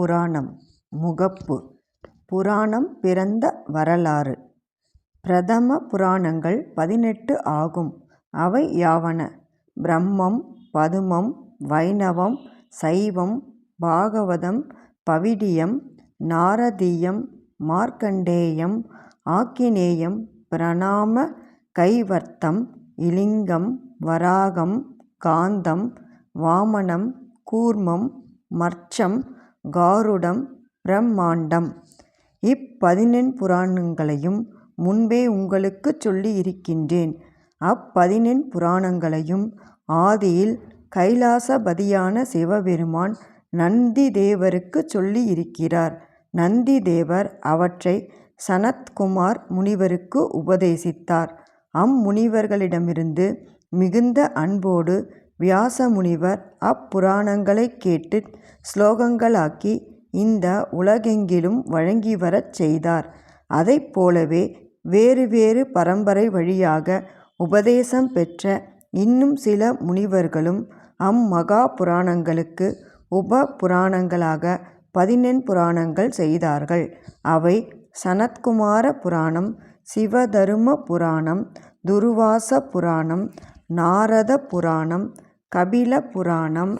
புராணம் முகப்பு. புராணம் பிறந்த வரலாறு. பிரதம புராணங்கள் பதினெட்டு ஆகும். அவை யாவன: பிரம்மம், பதுமம், வைணவம், சைவம், பாகவதம், பவிடியம், நாரதீயம், மார்க்கண்டேயம், ஆக்கினேயம், பிரணாம கைவர்த்தம், இலிங்கம், வராகம், காந்தம், வாமனம், கூர்மம், மர்ச்சம், காருடம், பிரம்மாண்டம். இப்பதினெண் புராணங்களையும் முன்பே உங்களுக்குச் சொல்லியிருக்கின்றேன். அப்பதினெண் புராணங்களையும் ஆதியில் கைலாசபதியான சிவபெருமான் நந்திதேவருக்குச் சொல்லியிருக்கிறார். நந்திதேவர் அவற்றை சனத்குமார் முனிவருக்கு உபதேசித்தார். அம்முனிவர்களிடமிருந்து மிகுந்த அன்போடு வியாச முனிவர் அப்புராணங்களை கேட்டு ஸ்லோகங்களாக்கி இந்த உலகெங்கிலும் வழங்கி வரச் செய்தார். அதைப் போலவே வேறு வேறு பரம்பரை வழியாக உபதேசம் பெற்ற இன்னும் சில முனிவர்களும் அம்மகா புராணங்களுக்கு உப புராணங்களாக பதினெண் புராணங்கள் செய்தார்கள். அவை சனத்குமார புராணம், சிவதரும புராணம், துருவாச புராணம், நாரத புராணம், கபில புராணம்,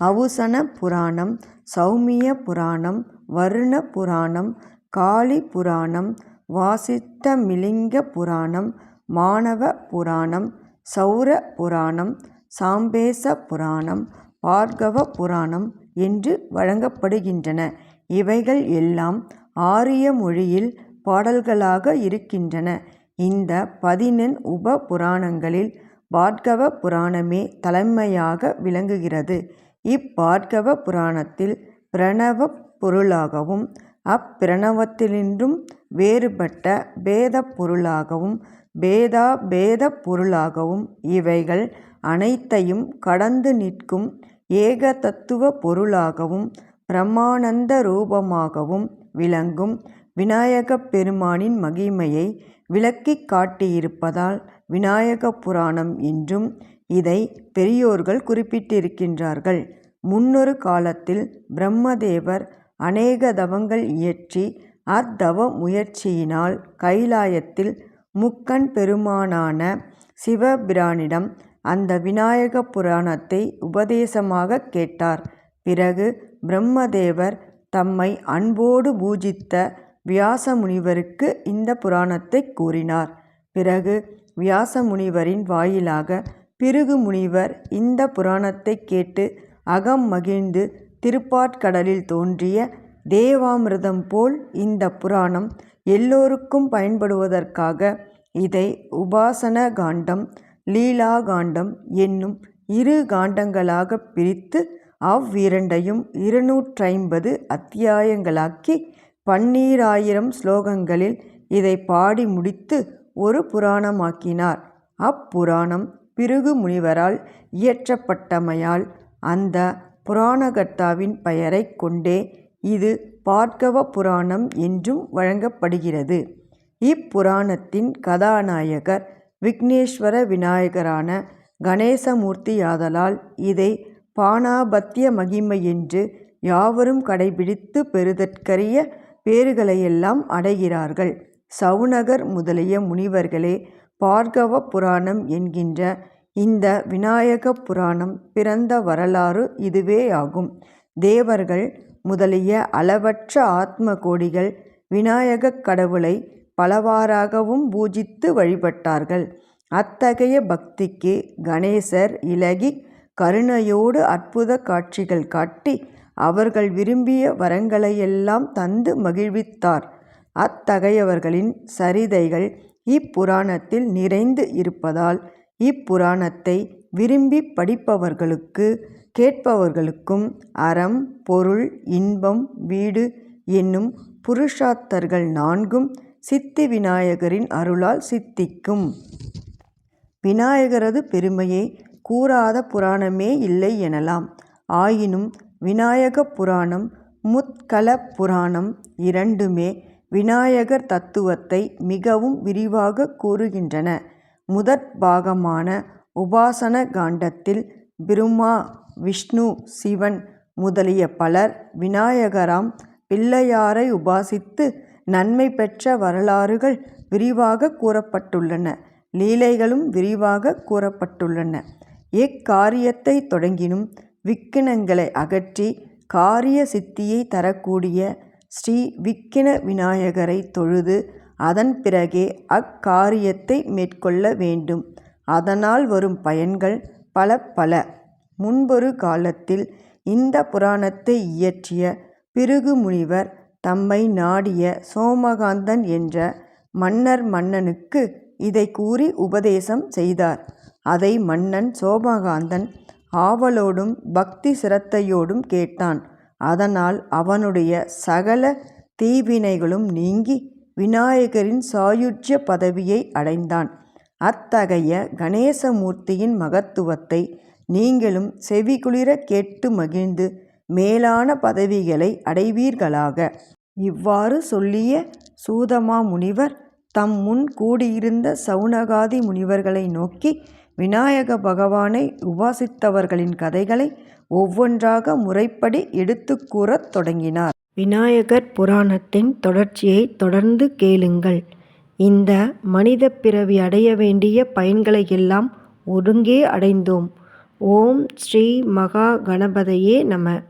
அவுசன புராணம், சௌமிய புராணம், வருண புராணம், காளி புராணம், வாசிஷ்டமிலிங்க புராணம், மாணவ புராணம், சௌர புராணம், சாம்பேச புராணம், பார்கவ புராணம் என்று வழங்கப்படுகின்றன. இவைகள் எல்லாம் ஆரிய மொழியில் பாடல்களாக இருக்கின்றன. இந்த பதினெண் உப புராணங்களில் பார்கவ புராணமே தலைமையாக விளங்குகிறது. இப்பார்கவ புராணத்தில் பிரணவ பொருளாகவும் அப்பிரணவத்தினின்றும் வேறுபட்ட பேதப் பொருளாகவும் பேத பொருளாகவும் இவைகள் அனைத்தையும் கடந்து நிற்கும் ஏகதத்துவப் பொருளாகவும் பிரம்மானந்த ரூபமாகவும் விளங்கும் விநாயகப் பெருமானின் மகிமையை விளக்கிக் காட்டியிருப்பதால் விநாயக புராணம் என்றும் இதை பெரியோர்கள் குறிப்பிட்டிருக்கின்றார்கள். முன்னொரு காலத்தில் பிரம்மதேவர் அநேக தவங்கள் இயற்றி அத்தவ முயற்சியினால் கைலாயத்தில் முக்கன் பெருமானான சிவபிரானிடம் அந்த விநாயக புராணத்தை உபதேசமாகக் கேட்டார். பிறகு பிரம்மதேவர் தம்மை அன்போடு பூஜித்த வியாச முனிவருக்கு இந்த புராணத்தைக் கூறினார். பிறகு வியாசமுனிவரின் வாயிலாக பிருகு முனிவர் இந்த புராணத்தைக் கேட்டு அகம் மகிழ்ந்து திருப்பாட்கடலில் தோன்றிய தேவாமிர்தம் போல் இந்த புராணம் எல்லோருக்கும் பயன்படுவதற்காக இதை உபாசன காண்டம், லீலா காண்டம் என்னும் இரு காண்டங்களாகப் பிரித்து அவ்விரண்டையும் இருநூற்றைம்பது அத்தியாயங்களாக்கி பன்னீராயிரம் ஸ்லோகங்களில் இதை பாடி முடித்து ஒரு புராணமாக்கினார். அப்புராணம் பிருகு முனிவரால் இயற்றப்பட்டமையால் அந்த புராணகர்த்தாவின் பெயரைக் கொண்டே இது பார்கவ புராணம் என்றும் வழங்கப்படுகிறது. இப்புராணத்தின் கதாநாயகர் விக்னேஸ்வர விநாயகரான கணேசமூர்த்தியாதலால் இதை பாணாபத்திய மகிமை என்று யாவரும் கடைப்பிடித்துப் பெறுதற்கரிய பேறுகளையெல்லாம் அடைகிறார்கள். சவுனகர் முதலிய முனிவர்களே பார்கவ புராணம் என்கின்ற இந்த விநாயக புராணம் பிறந்த வரலாறு இதுவேயாகும். தேவர்கள் முதலிய அளவற்ற ஆத்ம கோடிகள் விநாயகக் கடவுளை பலவாறாகவும் பூஜித்து வழிபட்டார்கள். அத்தகைய பக்திக்கு கணேசர் இலகி கருணையோடு அற்புத காட்சிகள் காட்டி அவர்கள் விரும்பிய வரங்களையெல்லாம் தந்து மகிழ்வித்தார். அத்தகையவர்களின் சரிதைகள் இப்புராணத்தில் நிறைந்து இருப்பதால் இப்புராணத்தை விரும்பி படிப்பவர்களுக்கு கேட்பவர்களுக்கும் அறம், பொருள், இன்பம், வீடு என்னும் புருஷார்த்தங்கள் நான்கும் சித்தி விநாயகரின் அருளால் சித்திக்கும். விநாயகரது பெருமையை கூறாத புராணமே இல்லை எனலாம். ஆயினும் விநாயக புராணம், முத்கல புராணம் இரண்டுமே விநாயகர் தத்துவத்தை மிகவும் விரிவாக கூறுகின்றன. முதற் பாகமான உபாசன காண்டத்தில் பிருமா, விஷ்ணு, சிவன் முதலிய பலர் விநாயகராம் பிள்ளையாரை உபாசித்து நன்மை பெற்ற வரலாறுகள் விரிவாக கூறப்பட்டுள்ளன. லீலைகளும் விரிவாக கூறப்பட்டுள்ளன. எக்காரியத்தை தொடங்கினும் விக்கினங்களை அகற்றி காரிய சித்தியை தரக்கூடிய ஸ்ரீ விக்கின விநாயகரைத் தொழுது அதன் பிறகே அக்காரியத்தை மேற்கொள்ள வேண்டும். அதனால் வரும் பயன்கள் பல பல முன்பொரு காலத்தில் இந்த புராணத்தை இயற்றிய பிருகு முனிவர் தம்மை நாடிய சோமகாந்தன் என்ற மன்னர் மன்னனுக்கு இதை கூறி உபதேசம் செய்தார். அதை மன்னன் சோமகாந்தன் ஆவலோடும் பக்தி சிரத்தையோடும் கேட்டான். அதனால் அவனுடைய சகல தீவினைகளும் நீங்கி விநாயகரின் சாயுஜ்ய பதவியை அடைந்தான். அத்தகைய கணேசமூர்த்தியின் மகத்துவத்தை நீங்களும் செவிகுளிர கேட்டு மகிழ்ந்து மேலான பதவிகளை அடைவீர்களாக. இவ்வாறு சொல்லிய சூதமா முனிவர் தம் முன் கூடியிருந்த சவுனகாதி முனிவர்களை நோக்கி விநாயக பகவானை உபாசித்தவர்களின் கதைகளை ஒவ்வொன்றாக முறைப்படி எடுத்து கூறத் தொடங்கினார். விநாயகர் புராணத்தின் தொடர்ச்சியைத் தொடர்ந்து கேளுங்கள். இந்த மனிதப் பிறவி அடைய வேண்டிய பயன்களையெல்லாம் ஒருங்கே அடைந்தோம். ஓம் ஸ்ரீ மகா கணபதையே நம